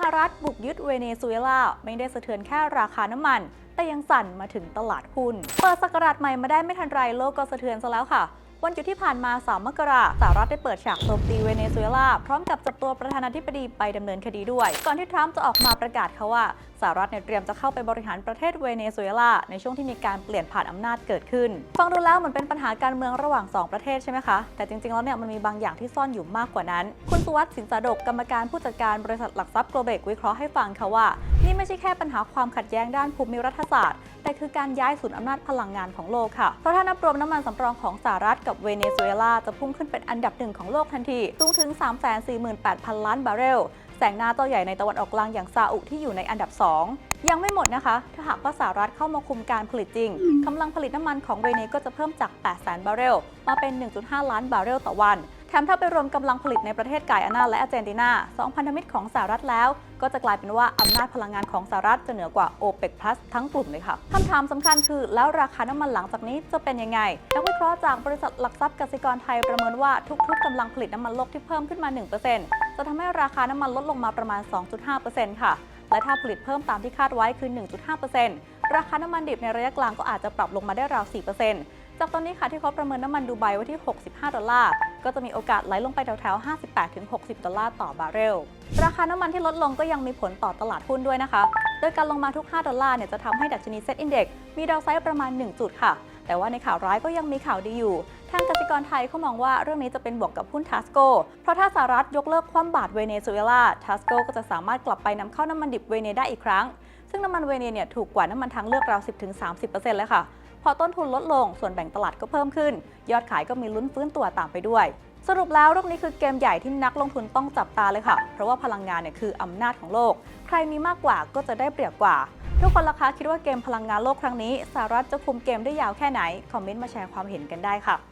หรัฐบุกยึดเวเนซุเอลาไม่ได้สะเทือนแค่ราคาน้ำมัน แต่ยังสั่นมาถึงตลาดหุ้น เปิดสกราชใหม่มาได้ไม่ทันไรโลกก็สะเทือนซะแล้วค่ะ วันหยุดที่ผ่านมา 3 มกราสหรัฐได้เปิดฉากโจมตีเวเนซุเอลา พร้อมกับจับตัวประธานาธิบดีไปดำเนินคดีด้วย ก่อนที่ทรัมป์จะออกมาประกาศเขาว่าสหรัฐเนี่ยเตรียมจะเข้าไปบริหารประเทศเวเนซุเอลา ในช่วงที่มีการเปลี่ยนผ่านอำนาจเกิดขึ้น ฟังดูแล้วเหมือนเป็นปัญหาการเมืองระหว่าง 2 ประเทศใช่ไหมคะ แต่จริงๆ แล้วเนี่ยมันมีบางอย่างที่ซ่อนอยู่มากกว่านั้น คุณสุวัสด์สินสาดกกรรมการผู้จัดการบริษัทหลักทรัพย์โกลเบกวิเคราะห์ให้ฟังค่ะว่า นี่ไม่ใช่แค่ปัญหาความขัดแย้งด้านภูมิรัฐศาสตร์ แต่คือการย้ายศูนย์อำนาจพลังงานของโลกค่ะ เพราะถ้านับรวมน้ำมันสำรองของสหรัฐกับเวเนซุเอลาจะพุ่งขึ้นเป็นอันดับหนึ่งของโลกทันที สูงถึง 348,000 ล้านบาร์เรลแซงหน้าเจ้าใหญ่ในตะวันออกกลางอย่างซาอุที่อยู่ในอันดับ 2ยังไม่หมดนะคะ ถ้าหากว่าสหรัฐเข้ามาคุมการผลิตจริง กำลังผลิตน้ำมันของเวเนก็จะเพิ่มจาก 800,000 บาร์เรล มาเป็น 1.5 ล้านบาร์เรลต่อวัน แถมถ้าไปรวมกำลังผลิตในประเทศไกอานาและอาร์เจนตินาสองพันธมิตรของสหรัฐแล้ว ก็จะกลายเป็นว่าอำนาจพลังงานของสหรัฐจะเหนือกว่า OPEC Plus ทั้งกลุ่มเลยค่ะคำถามสำคัญคือ แล้วราคาน้ำมันหลังจากนี้จะเป็นยังไง นักวิเคราะห์จากบริษัทหลักทรัพย์กสิกรไทยประเมินว่าทุกๆกำลังผลิตน้ำมันโลกที่เพิ่มขึ้นมา 1%จะทำให้ราคาน้ำมันลดลงมาประมาณ 2.5%ค่ะและถ้าผลิตเพิ่มตามที่คาดไว้คือ 1.5%ราคาน้ำมันดิบในระยะกลางก็อาจจะปรับลงมาได้ราว 4%จากตอนนี้ค่ะที่เขาประเมินน้ำมันดูไบไว้ที่ 65 ดอลลาร์ ก็จะมีโอกาสไหลลงไปแถวๆ 58-60 ดอลลาร์ต่อบาร์เรล ราคาน้ำมันที่ลดลงก็ยังมีผลต่อตลาดหุ้นด้วยนะคะ โดยการลงมาทุก 5 ดอลลาร์เนี่ยจะทำให้ดัชนีเซ็ตอินดี x มีดาวไซด์ประมาณ 1 จุดค่ะ แต่ว่าในข่าวร้ายก็ยังมีข่าวดีอยู่ ทางกสิกรไทยเขามองว่าเรื่องนี้จะเป็นบวกกับหุ้นทัสโก เพราะถ้าสหรัฐยกเลิกคว่ำบาตรเวเนซุเอลาทัสโกก็จะสามารถกลับไปนำเข้าน้ำมันดิบเวเนได้อีกครั้ง ซึ่งน้ำมันเวเนเนี่ยถูกกว่าน้ำมันทางเลือกราว 10-30%เลยค่ะ พอต้นทุนลดลงส่วนแบ่งตลาดก็เพิ่มขึ้น ยอดขายก็มีลุ้นฟื้นตัวตามไปด้วย สรุปแล้วเรื่องนี้คือเกมใหญ่ที่นักลงทุนต้องจับตาเลยค่ะ เพราะว่าพลังงานเนี่ยคืออำนาจของโลก ใครมีมากกว่าก็จะได้เปรียบกว่า ทุกคนล่ะคะคิดว่าเกมพลังงานโลกครั้งนี้สหรัฐจะคุมเกมได้ยาวแค่ไหนคอมเมนต์มาแชร์ความเห็นกันได้ค่ะ